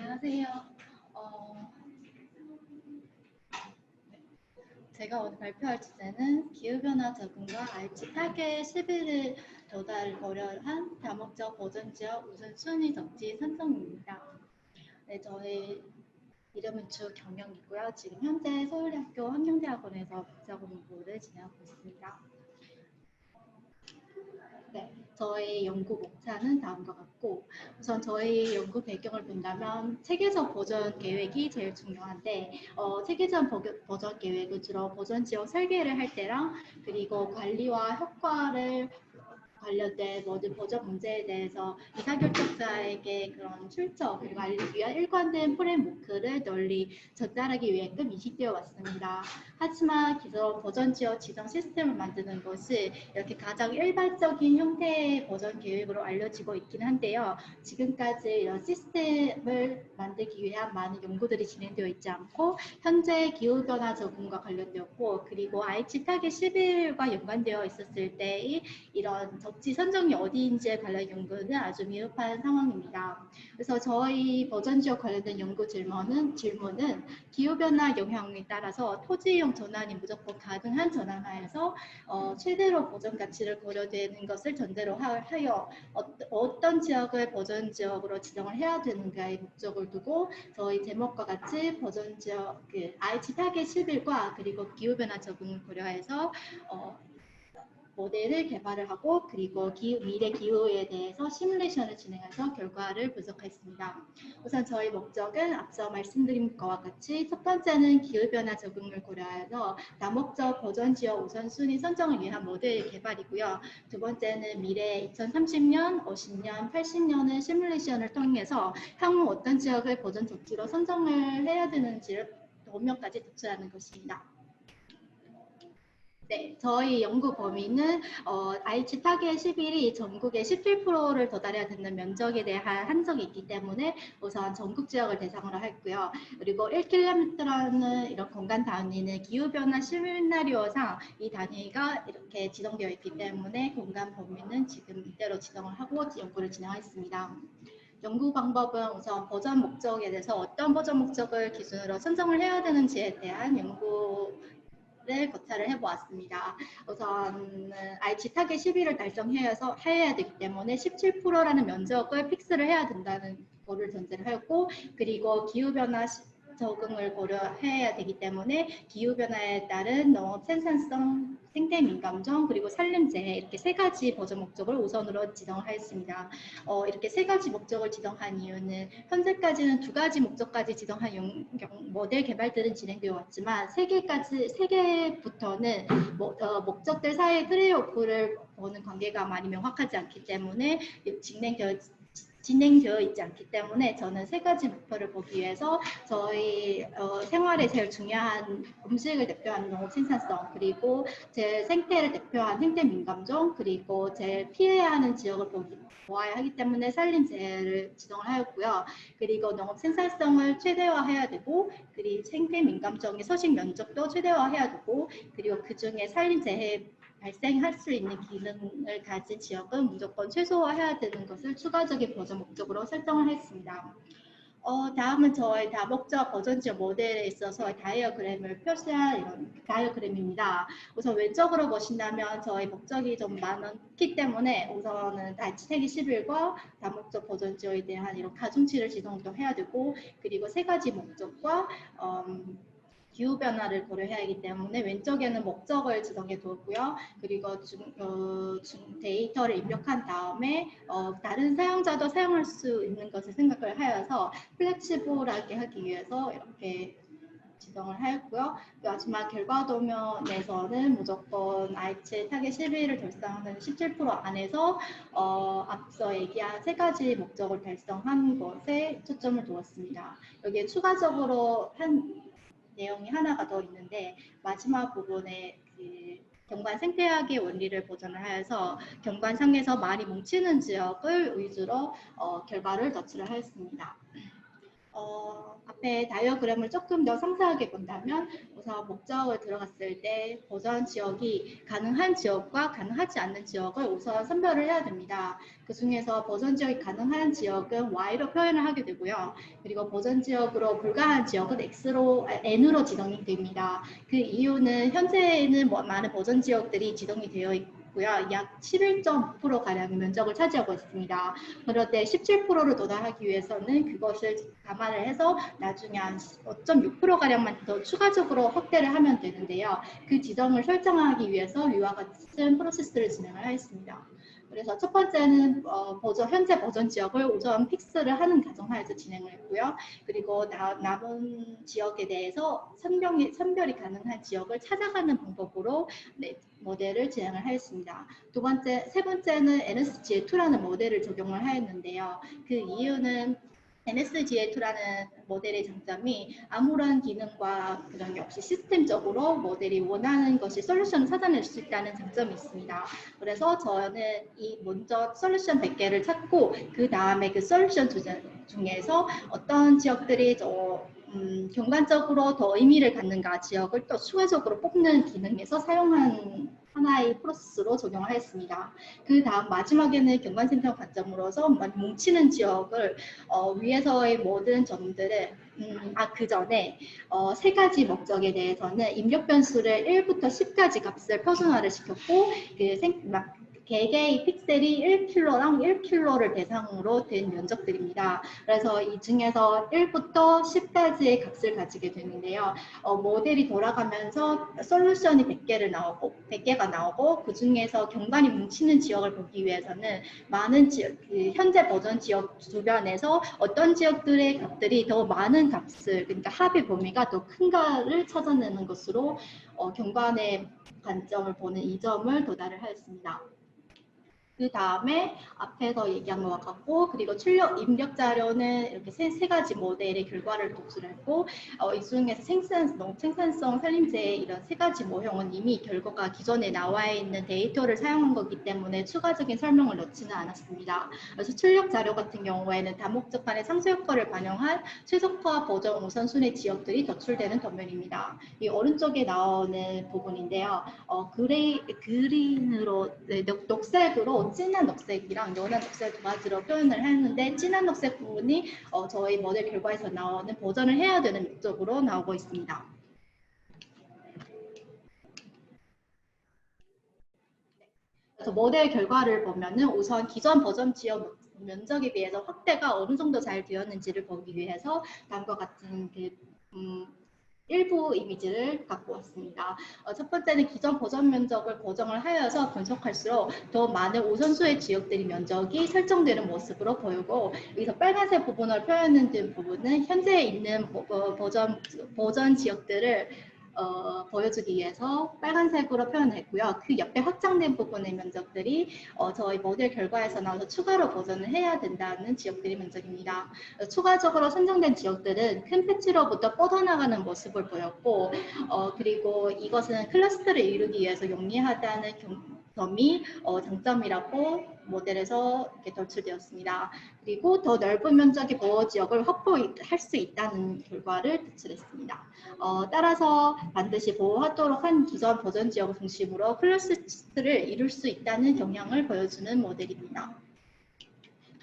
안녕하세요. 어, 제가 오늘 발표할 주제는 기후변화 적응과 알치 타겟 11을 도달하려 한 다목적 보전 지역 우선순위 적지 선정입니다. 네, 저희 이름은 주경영이고요. 지금 현재 서울대학교 환경대학원에서 박사 공부를 진행하고 있습니다. 네, 저희 연구 목차는 다음과 같고 우선 저희 연구 배경을 본다면 체계적 보전 계획이 제일 중요한데 어, 체계적 보전 계획은 주로 보전 지역 설계를 할 때랑 그리고 관리와 효과를 관련된 모든 보전 문제에 대해서 의사결정자에게 그런 출처 그리고 알리기 위한 일관된 프레임워크를 널리 전달하기 위해끔 인식되어 왔습니다. 하지만 기존 보전 지역 지정 시스템을 만드는 것이 이렇게 가장 일반적인 형태의 보전 계획으로 알려지고 있긴 한데요. 지금까지 이런 시스템을 만들기 위한 많은 연구들이 진행되어 있지 않고 현재 기후변화 적응과 관련되었고 그리고 IH 타겟 11과 연관되어 있었을 때의 이런 적지 선정이 어디인지에 관련 연구는 아주 미흡한 상황입니다. 그래서 저희 버전 지역 관련된 연구 질문은 질문은 기후변화 영향에 따라서 토지용 전환이 무조건 가능한 전환하에서 어, 최대로 보전 가치를 고려되는 것을 전제로 하여 어, 떤 지역을 버전 지역으로 지정을 해야 되는가의 목적을 두고 저희 제목과 같이 버전 지역 그 IH 타겟 11과 그리고 기후변화 적응을 고려해서 어, 모델을 개발을 하고 그리고 기후, 미래 기후에 대해서 시뮬레이션을 진행해서 결과를 분석했습니다. 우선 저희 목적은 앞서 말씀드린 것과 같이 첫 번째는 기후변화 적응을 고려해서 다목적 보전 지역 우선순위 선정을 위한 모델 개발이고요. 두 번째는 미래 2030년, 50년, 80년의 시뮬레이션을 통해서 향후 어떤 지역을 보전 조치로 선정을 해야 되는지를 도명까지 도출하는 것입니다. 네, 저희 연구 범위는 어, IH 타겟 11이 전국의 17%를 도달해야 되는 면적에 대한 한정이 있기 때문에 우선 전국 지역을 대상으로 했고요. 그리고 1km라는 이런 공간 단위는 기후변화 시나리오상 이 단위가 이렇게 지정되어 있기 때문에 공간 범위는 지금 이대로 지정을 하고 연구를 진행했습니다. 연구 방법은 우선 버전 목적에 대해서 어떤 버전 목적을 기준으로 선정을 해야 되는지에 대한 연구 를 거찰을 해보았습니다. 우선 IH 타겟 12를 달성해서 해야 되기 때문에 17%라는 면적을 픽스를 해야 된다는 거를 전제를 하였고 그리고 기후변화 적응을 고려해야 되기 때문에 기후변화에 따른 농업 생산성, 생태 민감정, 그리고 산림재해 이렇게 세 가지 보전 목적을 우선으로 지정하였습니다. 어, 이렇게 세 가지 목적을 지정한 이유는 현재까지는 두 가지 목적까지 지정한 용, 모델 개발들은 진행되어 왔지만 세 개까지 세 개부터는 mo, 어, 목적들 사이의 트레이오프를 보는 관계가 많이 명확하지 않기 때문에 진행되어 진행되어 있지 않기 때문에 저는 세 가지 목표를 보기 위해서 저희 어, 생활에 제일 중요한 음식을 대표하는 농업 생산성 그리고 제 생태를 대표하는 생태 민감종 그리고 제일 피해야 하는 지역을 보기 보아야 하기 때문에 산림재해를 지정을 하였고요. 그리고 농업 생산성을 최대화해야 되고 그리고 생태 민감종의 서식 면적도 최대화해야 되고 그리고 그 중에 산림재해 발생할 수 있는 기능을 가진 지역은 무조건 최소화해야 되는 것을 추가적인 보전 목적으로 설정을 했습니다. 어, 다음은 저의 다목적 버전 지역 모델에 있어서 다이어그램을 표시한 이런 다이어그램입니다. 우선 왼쪽으로 보신다면 저희 목적이 좀 많기 때문에 우선은 다치세기 11과 다목적 버전 지역에 대한 이런 가중치를 지정도 해야 되고 그리고 세 가지 목적과 음, 기후변화를 고려해야 하기 때문에 왼쪽에는 목적을 지정해 두었고요. 그리고 중, 어, 중 데이터를 입력한 다음에 어, 다른 사용자도 사용할 수 있는 것을 생각을 하여서 플렉시블하게 하기 위해서 이렇게 지정을 하였고요. 마지막 결과 도면에서는 무조건 IH 타겟 11을 달성하는 17% 안에서 어, 앞서 얘기한 세 가지 목적을 달성한 것에 초점을 두었습니다. 여기에 추가적으로 한 내용이 하나가 더 있는데 마지막 부분에 그 경관 생태학의 원리를 보존을 하여서 경관상에서 많이 뭉치는 지역을 위주로 어, 결과를 덧칠을 하였습니다. 어, 앞에 다이어그램을 조금 더 상세하게 본다면 우선 목적을 들어갔을 때 보전 지역이 가능한 지역과 가능하지 않는 지역을 우선 선별을 해야 됩니다. 그 중에서 보전 지역이 가능한 지역은 Y로 표현을 하게 되고요. 그리고 보전 지역으로 불가한 지역은 X로, 아, N으로 지정이 됩니다. 그 이유는 현재는 뭐 많은 보전 지역들이 지정이 되어 있고 있고요. 약 11.5% 가량의 면적을 차지하고 있습니다. 그런데 17%를 도달하기 위해서는 그것을 감안을 해서 나중에 한 5.6% 가량만 더 추가적으로 확대를 하면 되는데요. 그 지정을 설정하기 위해서 위와 같은 프로세스를 진행을 하였습니다. 그래서 첫 번째는 어, 버전, 현재 버전 지역을 우선 픽스를 하는 가정하에서 진행을 했고요. 그리고 나, 남은 지역에 대해서 선별이, 선별이 가능한 지역을 찾아가는 방법으로 네, 모델을 진행을 하였습니다. 두 번째, 세 번째는 NSGA2라는 모델을 적용을 하였는데요. 그 이유는 NSGA2라는 모델의 장점이 아무런 기능과 그런 역시 시스템적으로 모델이 원하는 것이 솔루션을 찾아낼 수 있다는 장점이 있습니다. 그래서 저는 이 먼저 솔루션 100개를 찾고 그 다음에 그 솔루션 중에서 어떤 지역들이 저 음, 경관적으로 더 의미를 갖는가 지역을 또 추가적으로 뽑는 기능에서 사용한 하나의 프로세스로 적용을 했습니다. 그 다음 마지막에는 경관센터 관점으로서 뭉치는 지역을 어, 위에서의 모든 점들을 음, 아, 그 전에 어, 세 가지 목적에 대해서는 입력 변수를 1부터 10까지 값을 표준화를 시켰고 그 생, 막, 개개의 픽셀이 1킬로랑 1킬로를 대상으로 된 면적들입니다. 그래서 이 중에서 1부터 10까지의 값을 가지게 되는데요. 어, 모델이 돌아가면서 솔루션이 100개를 나오고 100개가 나오고 그 중에서 경관이 뭉치는 지역을 보기 위해서는 많은 지역, 그 현재 버전 지역 주변에서 어떤 지역들의 값들이 더 많은 값을 그러니까 합의 범위가 더 큰가를 찾아내는 것으로 어, 경관의 관점을 보는 이 점을 도달을 하였습니다. 그 다음에 앞에서 얘기한 것과 같고 그리고 출력 입력 자료는 이렇게 세, 세 가지 모델의 결과를 독수를 했고 어, 이 중에서 생산성, 생산성, 살림제 이런 세 가지 모형은 이미 결과가 기존에 나와 있는 데이터를 사용한 거기 때문에 추가적인 설명을 넣지는 않았습니다. 그래서 출력 자료 같은 경우에는 다목적 간의 상쇄 효과를 반영한 최적화 버전 우선순위 지역들이 도출되는 덧면입니다. 이 오른쪽에 나오는 부분인데요. 어, 그레이, 그린으로 네, 녹색으로 진한 녹색이랑 연한 녹색 두 가지로 표현을 했는데 진한 녹색 부분이 어, 저희 모델 결과에서 나오는 버전을 해야 되는 목적으로 나오고 있습니다. 그래서 모델 결과를 보면은 우선 기존 버전 지역 면적에 비해서 확대가 어느 정도 잘 되었는지를 보기 위해서 다음과 같은 그 음, 일부 이미지를 갖고 왔습니다. 어, 첫 번째는 기존 버전 면적을 고정을 하여서 분석할수록 더 많은 우선수의 지역들이 면적이 설정되는 모습으로 보이고 여기서 빨간색 부분을 표현한 부분은 현재 있는 어, 버전, 버전 지역들을 어, 보여주기 위해서 빨간색으로 표현했고요. 그 옆에 확장된 부분의 면적들이 어, 저희 모델 결과에서 나와서 추가로 보전을 해야 된다는 지역들의 면적입니다. 추가적으로 선정된 지역들은 큰 패치로부터 뻗어나가는 모습을 보였고 어, 그리고 이것은 클러스터를 이루기 위해서 용이하다는 경, 점이 어, 장점이라고 모델에서 이렇게 돌출되었습니다. 그리고 더 넓은 면적의 보호 지역을 확보할 수 있다는 결과를 도출했습니다. 어, 따라서 반드시 보호하도록 한 기존 버전 지역을 중심으로 클러스터를 이룰 수 있다는 경향을 보여주는 모델입니다.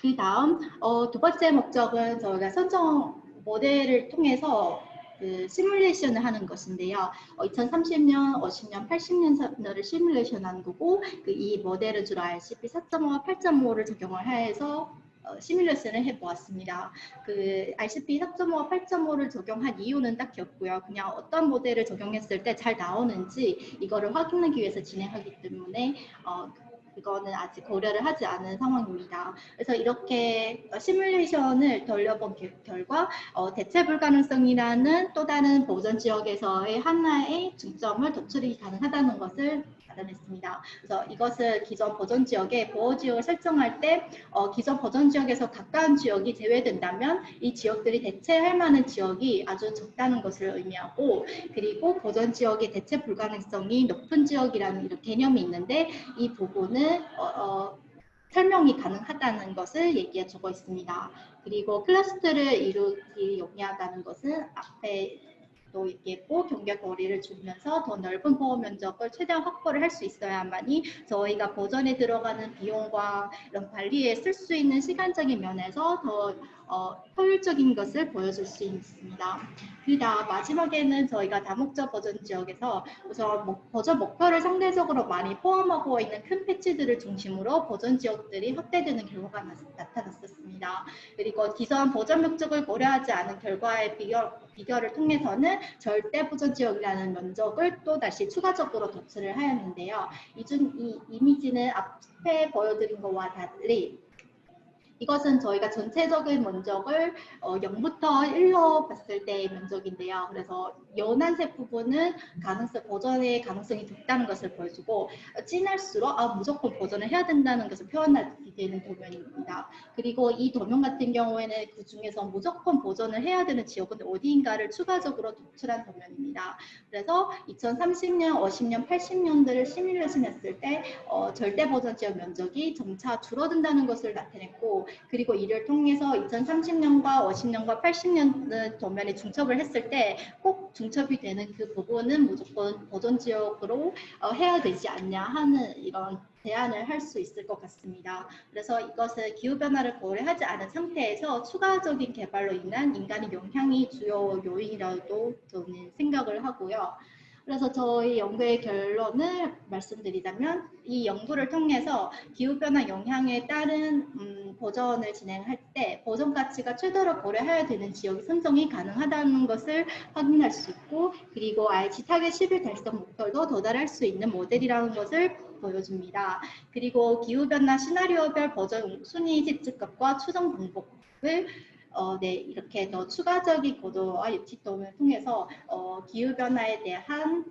그 다음 어, 두 번째 목적은 저희가 선정 모델을 통해서 그 시뮬레이션을 하는 것인데요. 어, 2030년, 50년, 80년을 시뮬레이션한 거고 그 이 모델은 주로 RCP 4.5와 8.5를 적용을 해서 어, 시뮬레이션을 해보았습니다. 그 RCP 4.5와 8.5를 적용한 이유는 딱히 없고요. 그냥 어떤 모델을 적용했을 때 잘 나오는지 이거를 확인하기 위해서 진행하기 때문에 어, 그거는 아직 고려를 하지 않은 상황입니다. 그래서 이렇게 시뮬레이션을 돌려본 결과 어, 대체 불가능성이라는 또 다른 보전 지역에서의 하나의 중점을 도출이 가능하다는 것을 마련했습니다. 그래서 이것을 기존 보전 지역의 보호 지역을 설정할 때 어, 기존 보전 지역에서 가까운 지역이 제외된다면 이 지역들이 대체할 만한 지역이 아주 적다는 것을 의미하고 그리고 보전 지역의 대체 불가능성이 높은 지역이라는 이런 개념이 있는데 이 부분은 어, 어, 설명이 가능하다는 것을 얘기해 주고 있습니다. 그리고 클러스터를 이루기 용이하다는 것은 앞에 또 얘기했고 경계 거리를 줄이면서 더 넓은 보호 면적을 최대한 확보를 할 수 있어야만이 저희가 보전에 들어가는 비용과 이런 관리에 쓸 수 있는 시간적인 면에서 더 어, 효율적인 것을 보여줄 수 있습니다. 그다 마지막에는 저희가 다목적 버전 지역에서 우선 목- 버전 목표를 상대적으로 많이 포함하고 있는 큰 패치들을 중심으로 버전 지역들이 확대되는 결과가 나- 나타났었습니다. 그리고 기존 버전 목적을 고려하지 않은 결과의 비교, 비교를 통해서는 절대 보전 지역이라는 면적을 또 다시 추가적으로 도출을 하였는데요. 이중 이 이미지는 앞에 보여드린 것과 달리 이것은 저희가 전체적인 면적을 어, 0부터 1로 봤을 때의 면적인데요. 그래서 연한색 부분은 가능성, 보전의 가능성이 높다는 것을 보여주고 어, 진할수록 아, 무조건 보전을 해야 된다는 것을 표현하게 되는 도면입니다. 그리고 이 도면 같은 경우에는 그 중에서 무조건 보전을 해야 되는 지역은 어디인가를 추가적으로 도출한 도면입니다. 그래서 2030년, 50년, 80년들을 시뮬레이션 했을 때 어, 절대 보전 지역 면적이 점차 줄어든다는 것을 나타냈고 그리고 이를 통해서 2030년과 50년과 80년 도면에 중첩을 했을 때 꼭 중첩이 되는 그 부분은 무조건 보전 지역으로 어, 해야 되지 않냐 하는 이런 제안을 할 수 있을 것 같습니다. 그래서 이것은 기후변화를 고려하지 않은 상태에서 추가적인 개발로 인한 인간의 영향이 주요 요인이라고 저는 생각을 하고요. 그래서 저희 연구의 결론을 말씀드리자면 이 연구를 통해서 기후변화 영향에 따른 음, 보전을 진행할 때 보전 가치가 최대로 고려해야 되는 지역이 선정이 가능하다는 것을 확인할 수 있고 그리고 RG 타겟 10일 달성 목표도 도달할 수 있는 모델이라는 것을 보여줍니다. 그리고 기후변화 시나리오별 버전 순위 집집값과 추정 방법을 어, 네, 이렇게 더 추가적인 고도와 예측 도움을 통해서 어, 기후변화에 대한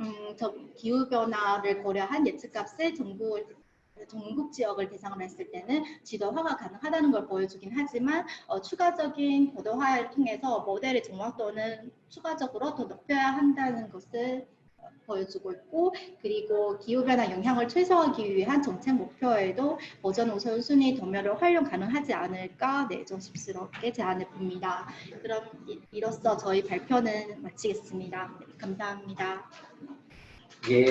음, 저 기후변화를 고려한 예측값을 전국 전국 지역을 대상으로 했을 때는 지도화가 가능하다는 걸 보여주긴 하지만 어, 추가적인 고도화를 통해서 모델의 정확도는 추가적으로 더 높여야 한다는 것을 어, 보여주고 있고 그리고 기후변화 영향을 최소화하기 위한 정책 목표에도 보전 우선순위 도면을 활용 가능하지 않을까 네, 조심스럽게 제안해 봅니다. 그럼 이- 이로써 저희 발표는 마치겠습니다. 네, 감사합니다. 예,